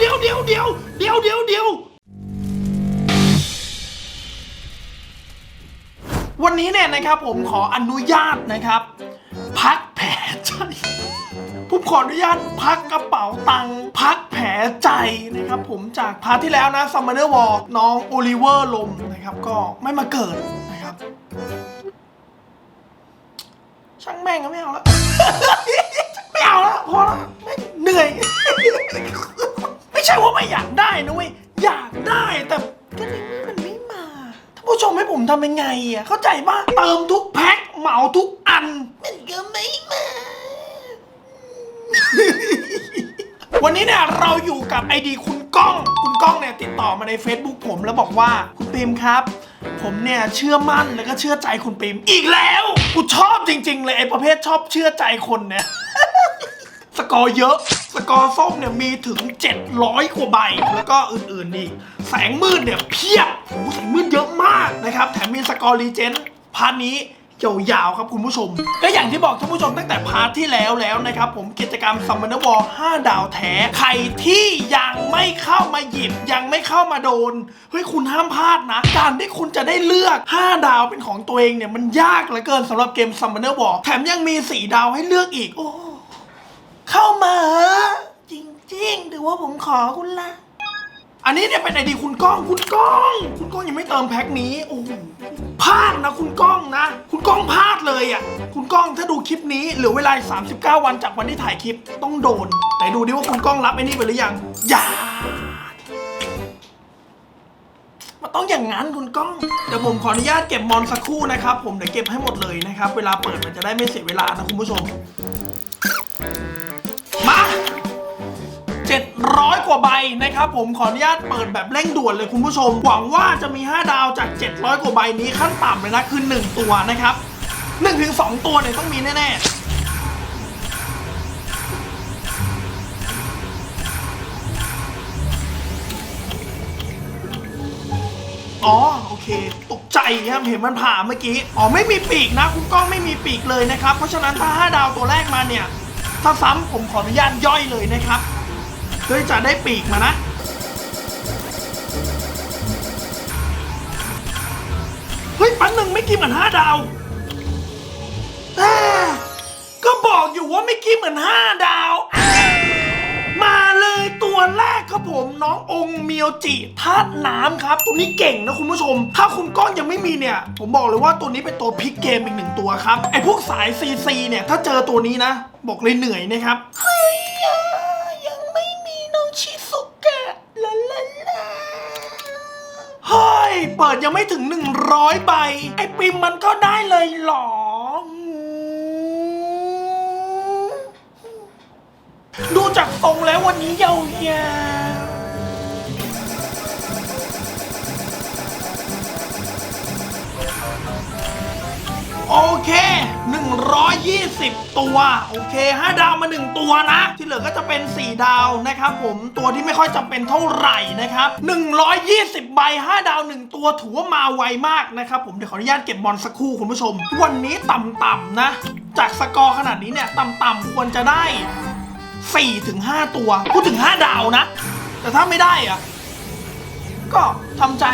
เดี๋ยวเดี๋ยวเดี๋ยวเดี๋ยวเดี๋ยวเดี๋ยววันนี้เนี่ยนะครับผมขออนุญาตนะครับ พักแผลใจผมขออนุญาตพักกระเป๋าตังค์พักแผลใจนะครับผมจากพาร์ทที่แล้วนะซัมเมอร์วอลน้องโอลิเวอร์ลมนะครับ ก็ไม่มาเกิดนะครับ ช่างแม่งก็ไม่เอาแล้วไม่เอาแล้วพอแล้วเหนื่อย ไม่ใช่ว่าไม่อยากได้นะเว้ยอยากได้แต่ก็ในเมื่อมันไม่มาท่านผู้ชมให้ผมทำยังไงอะเข้าใจปะเติมทุกแพ็คเหมาทุกอันมันก็ไม่มา วันนี้เนี่ยเราอยู่กับไอดีคุณก้อง คุณก้องเนี่ยติดต่อมาใน Facebook ผมแล้วบอกว่าคุณปิมครับ ผมเนี่ยเชื่อมั่นแล้วก็เชื่อใจคุณปิมอีกแล้วกูชอบจริง ๆ เลยไอประเภทชอบเชื่อใจคนเนี่ย สกอร์เยอะ สกอร์ส้มเนี่ยมีถึง 700 กว่าใบ แล้วก็อื่นๆอีก แสงมืดเนี่ยเพียบโอ้แสงมืดเยอะมากนะครับ แถมมีสกอร์รีเจนต์พาร์ทนี้ยาวๆครับคุณผู้ชม ก็อย่างที่บอกท่านผู้ชมตั้งแต่พาร์ทที่แล้วแล้วนะครับ ผมกิจกรรม s u m m o n e r War 5ดาวแท้ ใครที่ยังไม่เข้ามาหยิบ ยังไม่เข้ามาโดน เฮ้ยคุณห้ามพลาดนะ การที่คุณจะได้เลือก 5 ดาวเป็นของตัวเองเนี่ยมันยากเหลือเกินสำหรับเกม s u m m o n e r War แถมยังมี 4 ดาวให้เลือกอีก โอ้ เข้ามาเหอะจริงๆถือว่าผมขอคุณละ อันนี้เนี่ยเป็นไอดีคุณก้องคุณก้อง คุณก้องยังไม่เติมแพ็คนี้โอ้โหพลาดนะคุณก้องนะ คุณก้องพลาดเลยอะคุณก้องถ้าดูคลิปนี้เหลือเวลาอีก39 วันจากวันที่ถ่ายคลิปต้องโดน แต่ดูดิว่าคุณก้องรับไอ้นี่ไปหรือยังอย่ามันต้องอย่างนั้นคุณก้อง เดี๋ยวผมขออนุญาตเก็บมอนสักครู่นะครับ ผมเดี๋ยวเก็บให้หมดเลยนะครับ เวลาเปิดมันจะได้ไม่เสียเวลานะคุณผู้ชม มา700 กว่าใบนะครับผมขออนุญาตเปิดแบบเร่งด่วนเลยคุณผู้ชม หวังว่าจะมี 5 ดาวจาก 700 กว่าใบนี้ขั้นต่ำเลยนะคือ 1 ตัวนะครับ 1-2 ตัวเนี่ยต้องมีแน่ ๆอ๋อโอเค ตกใจครับเห็นมันผ่าเมื่อกี้ อ๋อ ไม่มีปีกนะ คุณก้องไม่มีปีกเลยนะครับ เพราะฉะนั้นถ้า 5 ดาวตัวแรกมาเนี่ย ถ้าซ้ำผมขออนุญาตย่อยเลยนะครับเพื่อจะได้ปีกมานะเฮ้ยปันหนึ่งไม่กินเหมือนห้าดาวแต่ก็บอกอยู่ว่าไม่กินเหมือนห้าดาว ตัวแรกครับผมน้ององค์เมียวจิธาตุน้ำครับ ตัวนี้เก่งนะคุณผู้ชม ถ้าคุณก้องยังไม่มีเนี่ย ผมบอกเลยว่าตัวนี้เป็นตัวพลิกเกมอีกหนึ่งตัวครับ ไอพวกสายซีซีเนี่ย ถ้าเจอตัวนี้นะ บอกเลยเหนื่อยนะครับเฮ้ยอะยังไม่มีน้องชิสุกะลาลาลาเฮ้ยเปิดยังไม่ถึง 100ใบไอปิมมันก็ได้เลยเหรอ ดูจากทรงแล้ววันนี้ยาวๆโอเค 120 ตัว โอเค 5 ดาวมา 1 ตัวนะ ที่เหลือก็จะเป็น 4 ดาวนะครับผม ตัวที่ไม่ค่อยจำเป็นเท่าไหร่นะครับ 120 ใบ 5 ดาว 1 ตัวถือว่ามาไวมากนะครับผม เดี๋ยวขออนุญาตเก็บบอลสักครู่คุณผู้ชม วันนี้ต่ำๆนะ จากสกอร์ขนาดนี้เนี่ย ต่ำๆควรจะได้ 4ถึง5ตัว พูดถึง 5 ดาวนะ แต่ถ้าไม่ได้อะก็ทำใจ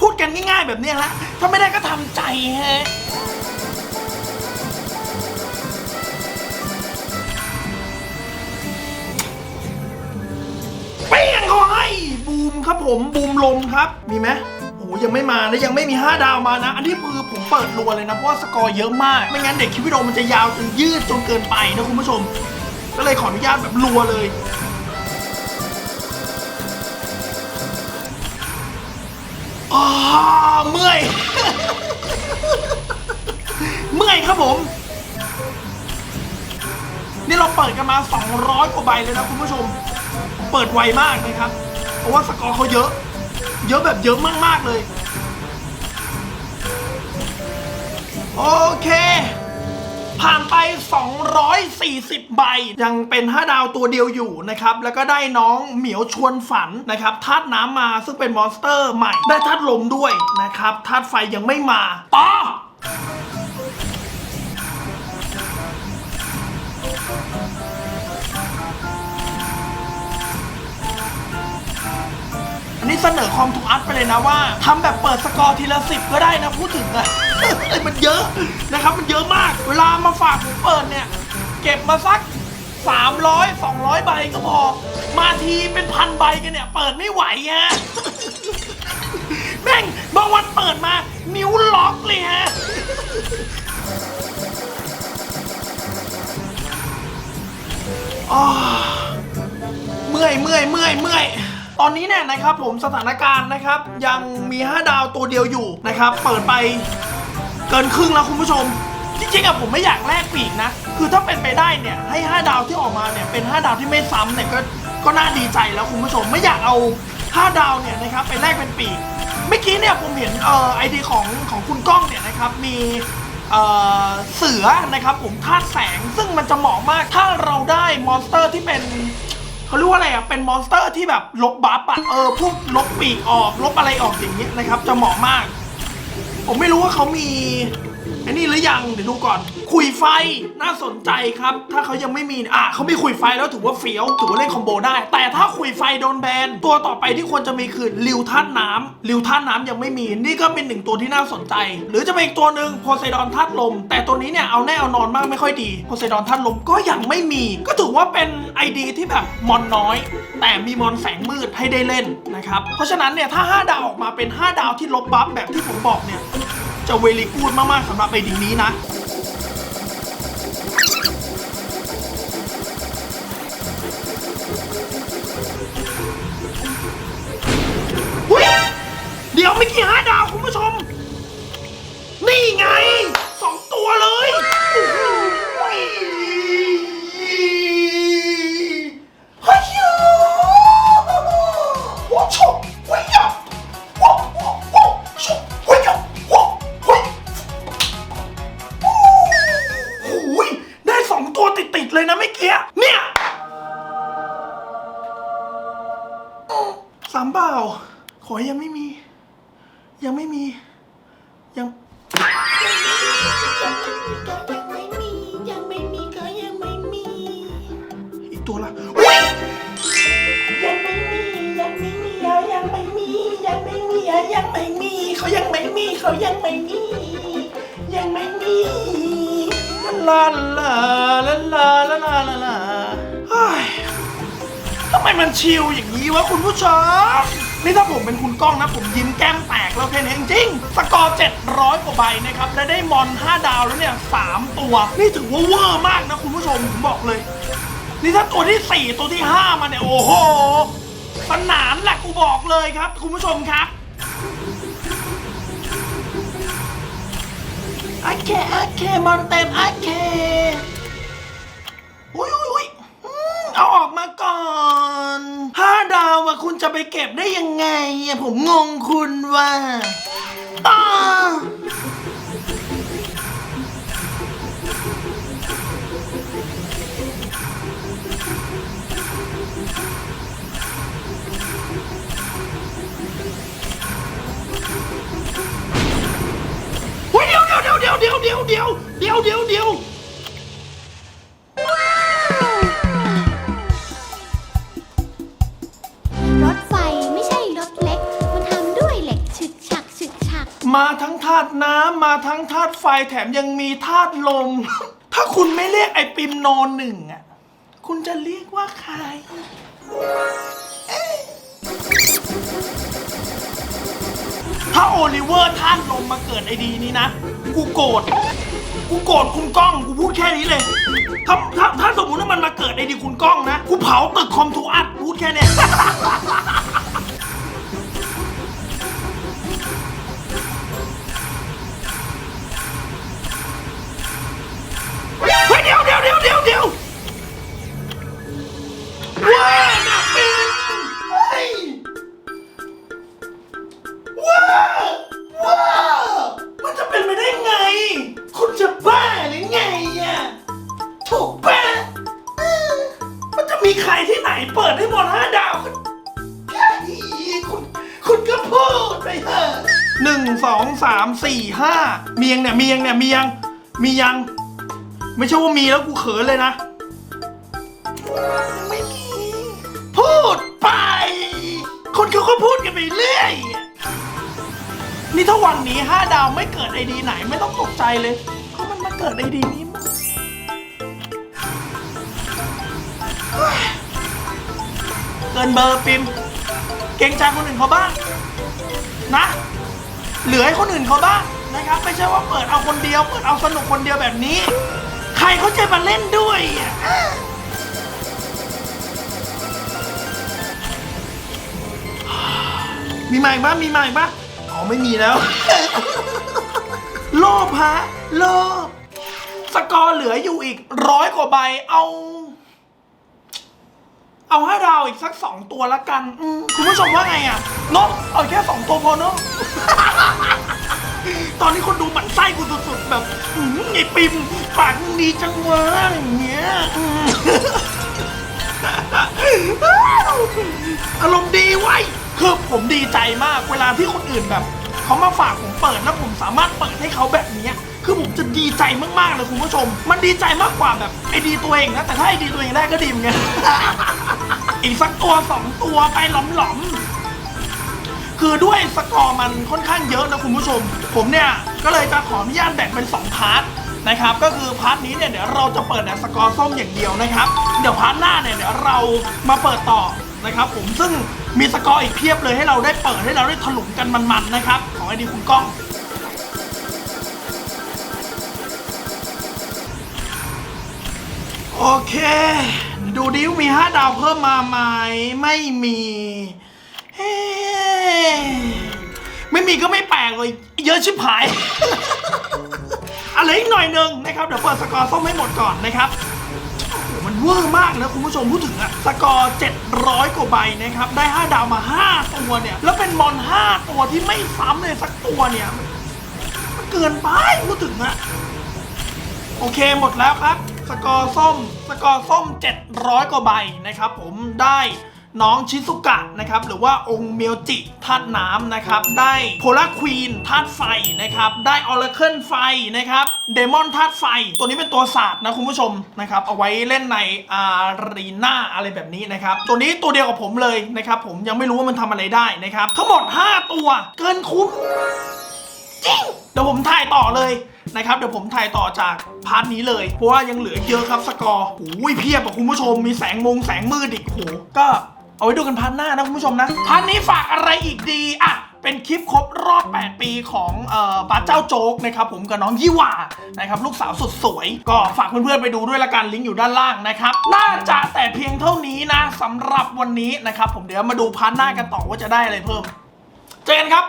พูดกันง่ายๆแบบนี้ยฮะถ้าไม่ได้ก็ทำใจฮะเปี้ยงเขาให้บูมครับผมบูมลมครับ มีไหม โอ้ยังไม่มานะยังไม่มี 5 ดาวมานะ อันนี้คือผมเปิดรัวเลยนะ เพราะว่าสกอร์เยอะมาก ไม่งั้นเด็กคลิปวิดีโอมันจะยาวจนยืดจนเกินไปนะคุณผู้ชม ก็เลยขออนุญาตแบบรัวเลยอ๋อเมื่อย เมื่อยครับผมนี่เราเปิดกันมา 200 กว่าใบเลยนะคุณผู้ชม เปิดไวมากนะครับ เพราะว่าสกอร์เขาเยอะ เยอะแบบเยอะมากๆเลย โอเค ผ่านไป 240 ใบ ยังเป็น 5 ดาวตัวเดียวอยู่นะครับ แล้วก็ได้น้องเหมียวชวนฝันนะครับธาตุน้ำมาซึ่งเป็นมอนสเตอร์ใหม่ ได้ธาตุลมด้วยนะครับธาตุไฟยังไม่มาต่อ เสนอคอมทูอัพไปเลยนะว่าทำแบบเปิดสกอร์ทีละสิบก็ได้นะพูดถึงอะมันเยอะนะครับมันเยอะมาก เวลามาฝากผมเปิดเนี่ย เก็บมาสัก 300 200 ใบก็พอ มาทีเป็นพันใบกันเนี่ย เปิดไม่ไหวฮะ แม่งบางวันเปิด นะครับผมสถานการณ์นะครับ ยังมี5ดาวตัวเดียวอยู่นะครับ เปิดไปเกินครึ่งแล้วคุณผู้ชม จริงๆอะผมไม่อยากแลกปีกนะ คือถ้าเป็นไปได้เนี่ยให้ 5 ดาวที่ออกมาเนี่ยเป็น 5 ดาวที่ไม่ซ้ำเนี่ยก็ก็น่าดีใจแล้วคุณผู้ชมไม่อยากเอา 5 ดาวเนี่ยนะครับไปแลกเป็นปีกเมื่อกี้เนี่ยผมเห็นเอ่อไอดีของของคุณก้องเนี่ยนะครับมีเอ่อเสือนะครับผมธาตุแสงซึ่งมันจะเหมาะมากถ้าเราได้มอนสเตอร์ที่เป็น เขาเรียกว่าอะไรอะ เป็นมอนสเตอร์ที่แบบลบบัฟอะ เออ พวกลบปีกออก ลบอะไรออกอย่างเงี้ยนะครับ จะเหมาะมาก ผมไม่รู้ว่าเขามี ไอ้นี่หรือยังเดี๋ยวดูก่อน คุยไฟน่าสนใจครับ ถ้าเขายังไม่มีอะเขามีคุยไฟแล้วถือว่าเฟี้ยวถือว่าเล่นคอมโบได้ แต่ถ้าคุยไฟโดนแบนตัวต่อไปที่ควรจะมีคือริวท่านน้ำริวท่านน้ำยังไม่มี นี่ก็เป็นหนึ่งตัวที่น่าสนใจ หรือจะเป็นอีกตัวหนึ่งโพไซดอนธาตุลม แต่ตัวนี้เนี่ยเอาแน่เอานอนมากไม่ค่อยดีโพไซดอนธาตุลมก็ยังไม่มี ก็ถือว่าเป็นไอดีที่แบบมอนน้อย แต่มีมอนแสงมืดให้ได้เล่นนะครับเพราะฉะนั้นเนี่ยถ้า 5 ดาวออกมาเป็น 5 ดาวที่ลบบัฟแบบที่ผมบอกเนี่ย จะเวลีกูดมากๆสำหรับไอดีนี้นะหุ้ยเดี๋ยวไม่กี่ห้าดาว ตัวละอุ๊ยยังไม่มียังไม่มีอะยังไม่มียังไม่มีอะยังไม่มีเขายังไม่มีเขายังไม่มียังไม่มีลาลาลาลาลาลาลาลาเฮ้ยทำไมมันชิลอย่างนี้วะคุณผู้ชมนี่ถ้าผมเป็นคุณกล้องนะ ผมยิ้มแก้มแตกแล้วแค่นี้จริงๆสกอร์ 700 กว่าใบนะครับ และได้มอน 5 ดาวแล้วเนี่ย 3 ตัว นี่ถือว่าเวอร์มากนะคุณผู้ชมผมบอกเลย นี่ถ้าตัวที่ 4 ตัวที่ 5 มาเนี่ย โอ้โห สนานแหละกูบอกเลยครับ คุณผู้ชมครับโอเคโอเคมอนเต็มโอเคอุ้ยอุ้ยอุ้ยอืมเอาออกมาก่อนห้าดาวอะคุณจะไปเก็บได้ยังไงอะผมงงคุณว่าต่อ ยเดี๋ยวเดี๋ยวเดี๋ยวเดี๋ยวเดี๋ยวเดี๋ยวเดี๋ยวเดี๋ยวเดี๋ยวรถไฟไม่ใช่รถเล็ก มันทำด้วยเหล็กฉึกฉักฉึกฉัก มาทั้งธาตุน้ำมาทั้งธาตุไฟแถมยังมีธาตุลม ถ้าคุณไม่เรียกไอปิมโนหนึ่งอะ คุณจะเรียกว่าใครเอ๊ะ ถ้าโอลิเวอร์ธาตุลมมาเกิดไอดีนี้นะ กูโกรธ กูโกรธคุณก้อง กูพูดแค่นี้เลย ถ้าถ้าถ้าสมมติว่ามันมาเกิดไอดีคุณก้องนะ กูเผาตึกคอมทูอัดพูดแค่เนี้ยเฮ้ยเดี๋ยวเดี๋ยวเดี๋ยวเดี๋ยว ไม่ใช่ว่ามีแล้วกูเขินเลยนะ ไม่มี พูดไป คนเขาก็พูดกันไปเรื่อย นี่ถ้าวันนี้5ดาวไม่เกิดไอดีไหนไม่ต้องตกใจเลยเพราะมันมาเกิดไอดีนี้มั้งเฮ้ยเกินเบอร์ปิม เกรงใจคนอื่นเขาบ้างนะ เหลือให้คนอื่นเขาบ้างนะครับ ไม่ใช่ว่าเปิดเอาคนเดียว เปิดเอาสนุกคนเดียวแบบนี้ ใครเขาจะมาเล่นด้วยอะมีใหม่ปะมีใหม่ปะอ๋อไม่มีแล้ว โลภฮะโลภสกอร์เหลืออยู่อีกร้อยกว่าใบเอา เอาให้เราอีกสักสองตัวละกัน อืมคุณผู้ชมว่าไงอะเนกเอาแค่สองตัวพอเนาะ ตอนนี้คนดูหมั่นไส้กูสุดๆแบบอืมไอปิมปากดีจังวะอย่างเงี้ยอืม อารมณ์ดีไว้ยคือผมดีใจมากเวลาที่คนอื่นแบบเขามาฝากผมเปิดแล้วผมสามารถเปิดให้เขาแบบเนี้ยคือผมจะดีใจมากๆเลยคุณผู้ชม มันดีใจมากกว่าแบบไอดีตัวเองนะแต่ถ้าไอดีตัวเองได้ก็ดีเหมือนกัน อีกสักตัวสองตัวไปหลอมๆ คือด้วยสกอร์มันค่อนข้างเยอะนะคุณผู้ชม ผมเนี่ยก็เลยจะขออนุญาตแบ่งเป็น 2 พาร์ทนะครับ ก็คือพาร์ทนี้เนี่ยเดี๋ยวเราจะเปิดแต่สกอร์ส้มอย่างเดียวนะครับ เดี๋ยวพาร์ทหน้าเนี่ยเดี๋ยวเรามาเปิดต่อนะครับผมซึ่งมีสกอร์อีกเพียบเลยให้เราได้เปิดให้เราได้ถลุงกันมันๆนะครับ ของไอดีคุณก้อง โอเค ดูดิวมี 5 ดาวเพิ่มมาไหมไม่มีเฮ้ ไม่มีก็ไม่แปลกเลย เยอะชิบหาย อะไรอีกหน่อยหนึงนะครับ เดี๋ยวเปิดสกอร์ส้มให้หมดก่อนนะครับมันเวอร์มากนะคุณผู้ชมพูดถึงอะสกอร์ 700 กว่าใบนะครับ ได้ 5 ดาวมา 5 ตัวเนี่ย แล้วเป็นบอล5 ตัวที่ไม่ซ้ำเลยสักตัวเนี่ยมันเกินไปพูดถึงอะโอเคหมดแล้วครับ สกอร์ส้ม สกอร์ส้ม 700 กว่าใบนะครับ ผมได้ น้องชิซุกะนะครับหรือว่าองค์เมียวจิธาตุน้ำนะครับ ได้โพลาควีนธาตุไฟนะครับ ได้ออร์เคิลไฟนะครับเดมอนธาตุไฟ ตัวนี้เป็นตัวศาสตร์นะคุณผู้ชมนะครับ เอาไว้เล่นในอารีนาอะไรแบบนี้นะครับ ตัวนี้ตัวเดียวกับผมเลยนะครับ ผมยังไม่รู้ว่ามันทำอะไรได้นะครับ ทั้งหมด 5 ตัวเกินคุ้มจริงเดี๋ยวผมถ่ายต่อเลยนะครับเดี๋ยวผมถ่ายต่อจากพาร์ทนี้เลย เพราะว่ายังเหลือเยอะครับสกอร์โอ้ยเพียบอะคุณผู้ชมมีแสงมงแสงมืดอีกโหก็ เอาไว้ดูกันพาร์ทหน้านะคุณผู้ชมนะพาร์ทนี้ฝากอะไรอีกดีอะเป็นคลิปครบรอบ 8 ปีของออป้าเจ้าโจ๊กนะครับผมกับน้องยี่หว่านะครับลูกสาวสุดสวย ก็ฝากเพื่อนๆไปดูด้วยละกันลิงก์อยู่ด้านล่างนะครับน่าจะแต่เพียงเท่านี้นะสำหรับวันนี้นะครับผมเดี๋ยวมาดูพาร์ทหน้ากันต่อว่าจะได้อะไรเพิ่ม เจอกันครับ